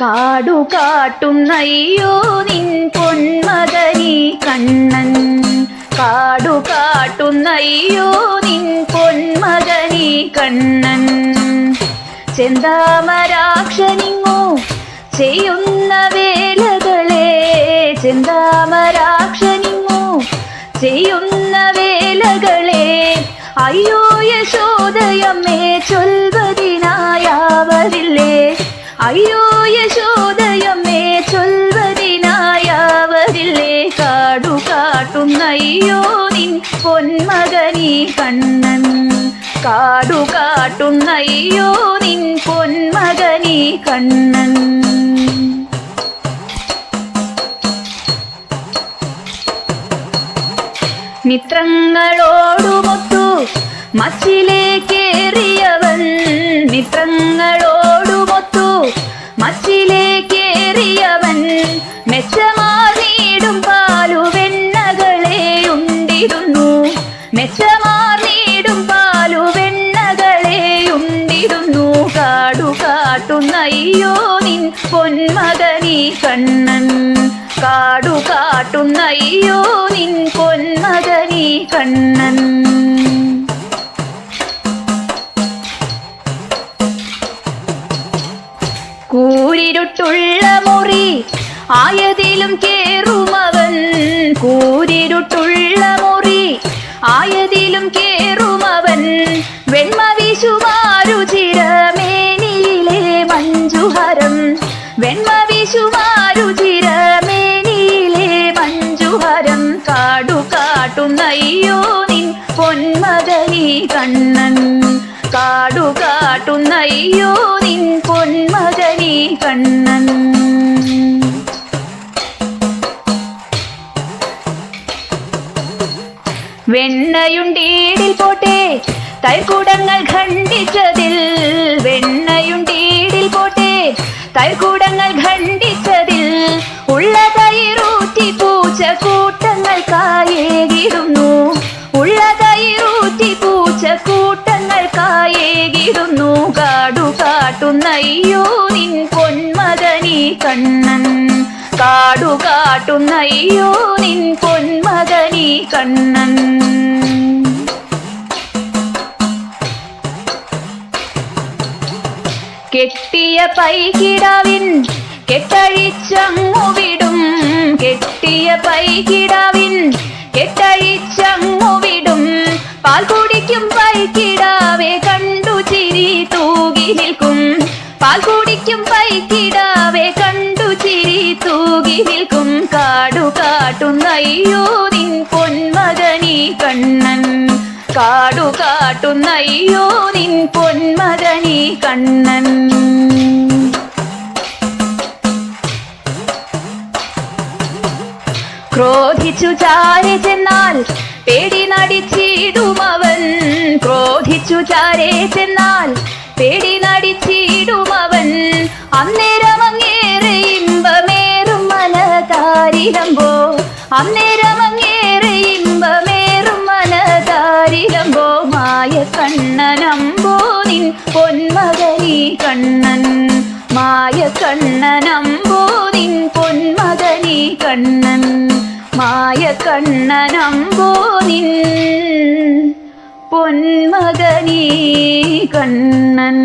കാടു കാട്ടുന്നയ്യോ നിൻ പൊന്മകനി കണ്ണൻ. കാടു കാട്ടുന്നയ്യോ നിൻ പൊന്മകനി കണ്ണൻ. ചെന്താമരാക്ഷനിങ്ങോ ചെയ്യുന്ന വേലകളെ ചെന്താമരാക്ഷനിങ്ങോ ചെയ്യുന്ന വേലകളെ. അയ്യോ യശോദയമ്മേ ചൊൽവതിനായാവരില്ലേ അയ്യോ യശോദയമ്മേ ചൊൽവതിനായവരില്ലേ? കാടു കാട്ടുന്നയ്യോ നിൻ പൊന്മകനി കണ്ണൻ. കാടു കാട്ടുന്നയ്യോ നിൻ പൊന്മകനി കണ്ണൻ. മിത്രങ്ങളോടുമൊത്തു മച്ചിലേക്കേറിയവൻ മിത്രങ്ങളോടുമൊത്തു മെച്ചമാർന്നീടും പാലു വെണ്ണകളെ ഉണ്ടിടുന്നു കാടു കാട്ടുന്നയ്യോ നിൻ പൊന്മകനി കണ്ണൻ. കാടു കാട്ടുന്നയ്യോ നിൻ പൊന്മകനി കണ്ണൻ. കൂരിരുട്ടുള്ള മുറി ആയതിലും കേറുമവൻ. കൂരിരുട്ടുള്ള മുറി ആയതിലും കേറുമവൻ. വെണ്മ വിശുമാരുചിരമേനിയിലെ മഞ്ജുഹരം. വെണ്മ വിശുമാരുചിരമേനിയിലെ മഞ്ജുഹരം. കാടു കാട്ടുന്നയ്യോ നിൻ പൊന്മകനി കണ്ണൻ. കാടു കാട്ടുന്നയ്യോ നിൻ പൊന്മകനി കണ്ണൻ. വെണ്ണയുണ്ടീടിൽ പോട്ടെ. തൈക്കൂടങ്ങൾ ഖണ്ഡിച്ചതിൽ വെണ്ണയുണ്ടീടിൽ പോട്ടെ. തൈക്കൂടങ്ങൾ ഖണ്ഡിച്ചതിൽ ഉള്ള തൈറൂറ്റി പൂച്ച കൂട്ടങ്ങൾ കായേകിടുന്നു. ഉള്ള തൈറൂറ്റി പൂച്ച കൂട്ടങ്ങൾ കായേകിടുന്നു. കാടു കാട്ടുന്നയ്യോ നിൻ പൊന്മകനി കണ്ണൻ. കാടു കാട്ടുന്നയ്യോ നിൻ പൊന്മകനി കണ്ണൻ. കെട്ടിയ പൈകിടാവിൻ കെട്ടഴിച്ചങ്ങു വിടും. കെട്ടിയ പൈകിടാവിൻ കെട്ടഴിച്ചങ്ങു വിടും. പാൽ കുടിക്കും പൈക്കിടാവെ കണ്ടു ചിരി തൂകി നിൽക്കും. പാൽ കുടിക്കും പൈക്കിടാവെ കണ്ടു ചിരി തൂകി നിൽക്കും. കാടു കാട്ടുന്നയ്യോ നിൻ പൊന്മകനി കണ്ണൻ. കാടു കാട്ടുന്നയ്യോ നിൻ പൊന്മകനി കണ്ണൻ. ക്രോധിച്ചു ചാരെ ചെന്നാൽ പേടി നടിച്ചിടുമവൻ ക്രോധിച്ചു ചാരെ ചെന്നാൽ പേടി നടിച്ചിടുമവൻ കണ്ണൻ മായ കണ്ണനമ്പോ നിൻ പൊന്മകനി കണ്ണൻ.